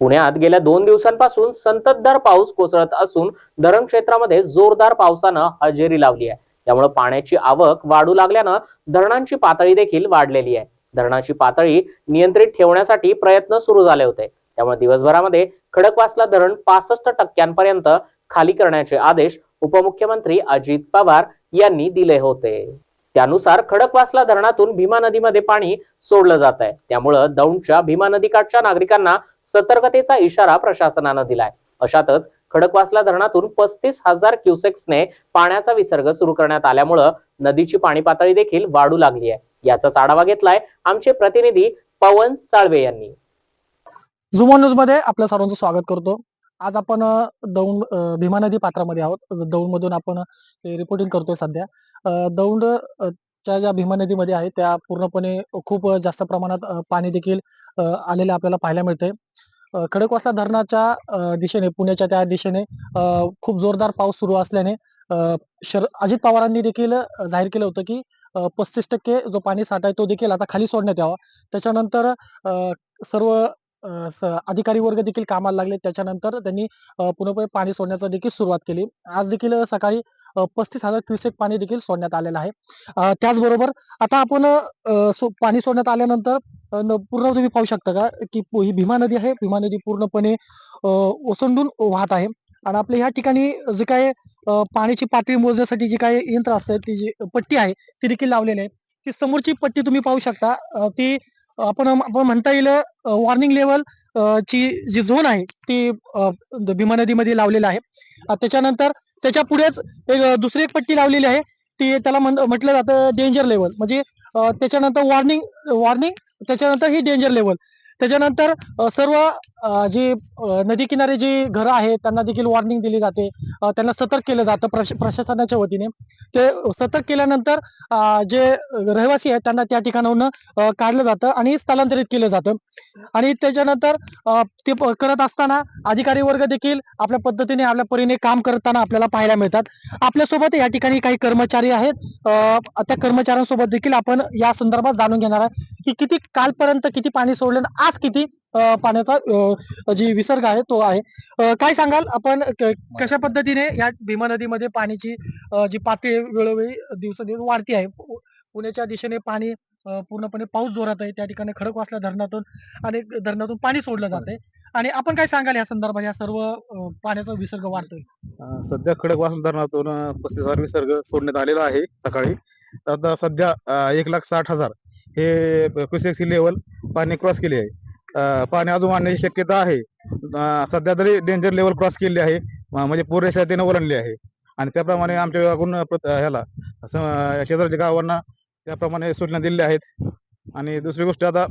पुण्यात गेल्या दोन दिवसांपासून संततधार पाऊस कोसळत असून धरण क्षेत्रामध्ये जोरदार पावसानं हजेरी लावली आहे. त्यामुळे पाण्याची आवक वाढू लागल्यानं धरणांची पातळी देखील वाढलेली आहे. धरणाची पातळी नियंत्रित ठेवण्यासाठी प्रयत्न सुरू झाले होते. त्यामुळे दिवसभरामध्ये खडकवासला धरण पासष्ट टक्क्यांपर्यंत खाली करण्याचे आदेश उपमुख्यमंत्री अजित पवार यांनी दिले होते. त्यानुसार खडकवासला धरणातून भीमा नदीमध्ये पाणी सोडलं जात आहे. त्यामुळं दौंडच्या भीमा नदीकाठच्या नागरिकांना सतर्कतेचा इशारा प्रशासनानं दिलाय. अशातच खडकवासला धरणातून पस्तीस हजार क्युसेक्सने पाण्याचा विसर्ग सुरू करण्यात आल्यामुळं नदीची पाणी पातळी देखील वाढू लागली आहे. याचाच आढावा घेतलाय आमचे प्रतिनिधी पवन साळवे यांनी. झुमो न्यूजमध्ये आपल्या सर्वांचं स्वागत करतो. आज आपण दौंड भीमा नदी पात्रामध्ये आहोत. दौंड मधून आपण रिपोर्टिंग करतोय सध्या. दौंड च्या ज्या भीमा नदीमध्ये आहे त्या पूर्णपणे खूप जास्त प्रमाणात पाणी देखील आलेलं आपल्याला पाहायला मिळतंय. खडकवासला धरणाच्या दिशेने पुण्याच्या त्या दिशेने खूप जोरदार पाऊस सुरू असल्याने शर अजित पवारांनी देखील जाहीर केलं होतं की पस्तीस टक्के जो पाणी साठा आहे तो देखील आता खाली सोडण्यात यावा. त्याच्यानंतर सर्व अधिकारी वर्ग देखील कामाला लागले. त्याच्यानंतर त्यांनी अ, पाणी सोडण्याचा देखील सुरुवात केली. आज देखील सकाळी पस्तीस हजार क्युसेक पाणी देखील सोडण्यात आलेलं आहे. त्याचबरोबर आता आपण सो- पाणी सोडण्यात आल्यानंतर पूर्ण तुम्ही पाहू शकता का की ही भीमा नदी आहे. भीमा नदी पूर्णपणे ओसंडून वाहत आहे. आणि आपल्या ह्या ठिकाणी जे काय पाण्याची पातळी मोजण्यासाठी जी काही यंत्र असतं ती जी पट्टी आहे ती देखील लावलेली आहे. ती समोरची पट्टी तुम्ही पाहू शकता. ती आपण आपण म्हणता येईल वॉर्निंग लेवल ची जी झोन आहे ती भीमा नदीमध्ये लावलेली आहे. त्याच्यानंतर त्याच्या पुढेच एक दुसरी एक पट्टी लावलेली आहे. ती त्याला म्हण- म्हटलं जातं डेंजर लेवल म्हणजे त्याच्यानंतर वॉर्निंग वॉर्निंग त्याच्यानंतर ही डेंजर लेवल त्याच्यानंतर सर्व जी नदी किनारे जी घरं आहेत त्यांना देखील वॉर्निंग दिली जाते. त्यांना सतर्क केलं जातं प्रश- प्रशासनाच्या वतीने. ते सतर्क केल्यानंतर जे रहिवासी आहेत त्यांना त्या ठिकाणाहून काढलं जातं आणि स्थलांतरित केलं जातं. आणि त्याच्यानंतर ते करत असताना अधिकारी वर्ग देखील आपल्या पद्धतीने आपल्या परीने काम करताना आपल्याला पाहायला मिळतात. आपल्यासोबत या ठिकाणी काही कर्मचारी आहेत. त्या कर्मचाऱ्यांसोबत देखील आपण या संदर्भात जाणून घेणार आहे. की किती कालपर्यंत किती पाणी सोडलं आज किती पाण्याचा जी विसर्ग आहे तो आहे. काय सांगाल? आपण कशा पद्धतीने या भीमा नदीमध्ये पाण्याची जी पातळी आहे, वेळोवेळी दिवसादिवस वाढती आहे. पुण्याच्या दिशेने पाणी पूर्णपणे पाऊस जोरात आहे. त्या ठिकाणी खडकवासला धरणातून अनेक धरणातून पाणी सोडलं जात आहे. आणि आपण काय सांगाल या संदर्भात? या सर्व पाण्याचा विसर्ग वाढतोय. सध्या खडकवास धरणातून पस्तीस हजार विसर्ग सोडण्यात आलेला आहे सकाळी. सध्या एक लाख साठ हजार हे क्रिसेक्सी लेवल पाणी क्रॉस केली आहे. पाणी अजून वाढण्याची शक्यता आहे. सध्या तरी डेंजर लेवल क्रॉस केली आहे. म्हणजे पुरेशा त्याने ओलांडली आहे. आणि त्याप्रमाणे आमच्या विभागून प्रत- ह्याला शेजारच्या गावांना त्याप्रमाणे सूचना दिलेल्या आहेत. आणि दुसरी गोष्ट आता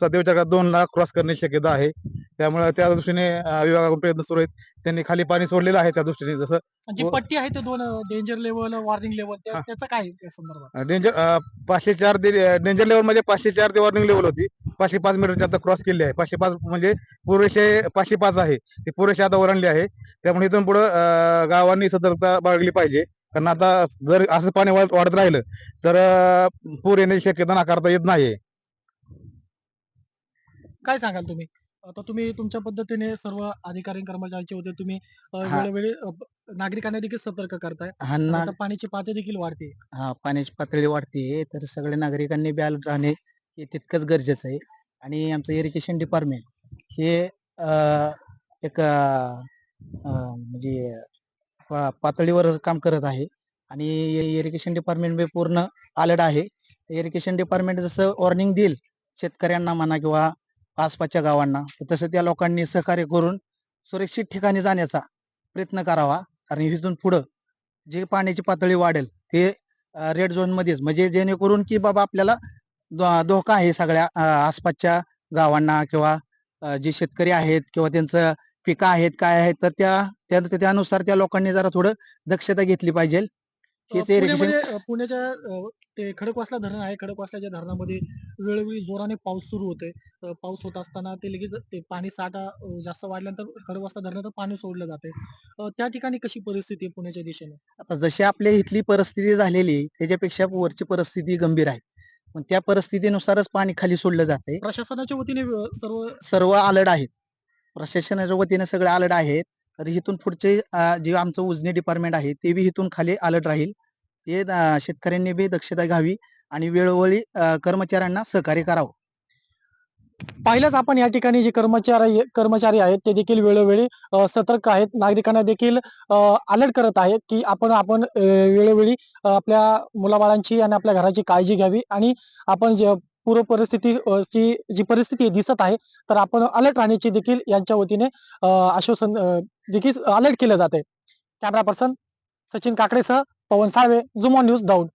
सध्याच्या काळात दोन लाख क्रॉस करण्याची शक्यता आहे. त्यामुळे त्या दृष्टीने विभागाकडून प्रयत्न सुरू आहेत. त्यांनी खाली पाणी सोडलेलं आहे त्या दृष्टीने जसं. जी हो. पट्टी आहे ते दोन डेंजर लेवल वॉर्निंग लेवल. त्याचं काय संदर्भात? डेंजर पाचशे चार डेंजर लेवल म्हणजे पाचशे चार ते वॉर्निंग लेवल होती. पाचशे पाच मीटरची आता क्रॉस केली आहे. पाचशे पाच म्हणजे पुरेशे पाचशे पाच आहे. ती पुरेशी आता ओलांडली आहे. त्यामुळे इथून पुढे गावांनी सतर्कता बाळगली पाहिजे. कारण आता जर असं पाणी वाढ- वाढत राहिलं तर पूर येण्याची शक्यता नाकारता येत नाही काय सांगाल तुम्ही? आता तुम्ही तुमच्या पद्धतीने सर्व अधिकारी कर्मचाऱ्यांचे होते तुम्ही अ, हा. वेळोवेळी अ, ब- नागरिकांना देखील सतर्क करताय. हा आणि पाण्याची पातळी देखील वाढते. हा पाण्याची पातळी वाढते. तर सगळ्या नागरिकांनी बी अलर्ट राहणे हे तितकंच गरजेचं आहे. आणि आमचं इरिगेशन डिपार्टमेंट हे अं, एक अं, अं, म्हणजे पा- पातळीवर काम करत आहे. आणि इरिगेशन डिपार्टमेंट बी पूर्ण अलर्ट आहे. इरिगेशन डिपार्टमेंट जसं वॉर्निंग देईल शेतकऱ्यांना म्हणा किंवा आसपासच्या गावांना तसं त्या लोकांनी सहकार्य करून सुरक्षित ठिकाणी जाण्याचा प्रयत्न करावा. कारण इथून पुढं जे पाण्याची पातळी वाढेल ते रेड झोन मध्येच. म्हणजे जेणेकरून की बाबा आपल्याला धोका आहे सगळ्या आसपासच्या गावांना किंवा जे शेतकरी आहेत किंवा त्यांचं पिकं आहेत काय आहेत तर त्या- त्यानुसार त्या लोकांनी जरा थोडं दक्षता घेतली पाहिजे. पुण्यामध्ये अ, पुण्याच्या अ, ते खडकवासला धरण आहे. खडकवासल्याच्या धरणामध्ये वेळोवेळी जोराने पाऊस सुरू होतोय. अ, पाऊस होत असताना ते लगेच ते पाणी साठा अ, जास्त वाढल्यानंतर खडकवासला धरणातून पाणी सोडलं जाते त्या ठिकाणी कशी परिस्थिती आहे पुण्याच्या दिशेने? आता जशी आपल्या इथली परिस्थिती झालेली आहे, त्याच्यापेक्षा वरची परिस्थिती गंभीर आहे. पण त्या परिस्थितीनुसारच पाणी खाली सोडलं जाते प्रशासनाच्या वतीने अ, सर्व सर्व अलर्ट आहेत. प्रशासनाच्या वतीने सगळे अलर्ट आहेत. तर इथून पुढचे जे आमचं उजनी डिपार्टमेंट आहे ते बी इथून खाली अलर्ट राहील. ते शेतकऱ्यांनी बी दक्षता घ्यावी आणि वेळोवेळी कर्मचाऱ्यांना सहकार्य करावं. पाहिलंच आपण या ठिकाणी जे कर्मचारी कर्मचारी आहेत ते देखील वेळोवेळी सतर्क आहेत. नागरिकांना देखील अलर्ट करत आहेत की आपण आपण वेळोवेळी आपल्या मुलाबाळांची आणि आपल्या घराची काळजी घ्यावी आणि आपण जे पूर्व परिस्थिती जी परिस्थिती दिसत आहे तर आपण अलर्ट राहण्याची देखील यांच्या वतीने आश्वासन जे देखील अलर्ट केलं जाते. कॅमेरा पर्सन सचिन काकडेसह पवन साळवे जुमॉन न्यूज दौंड.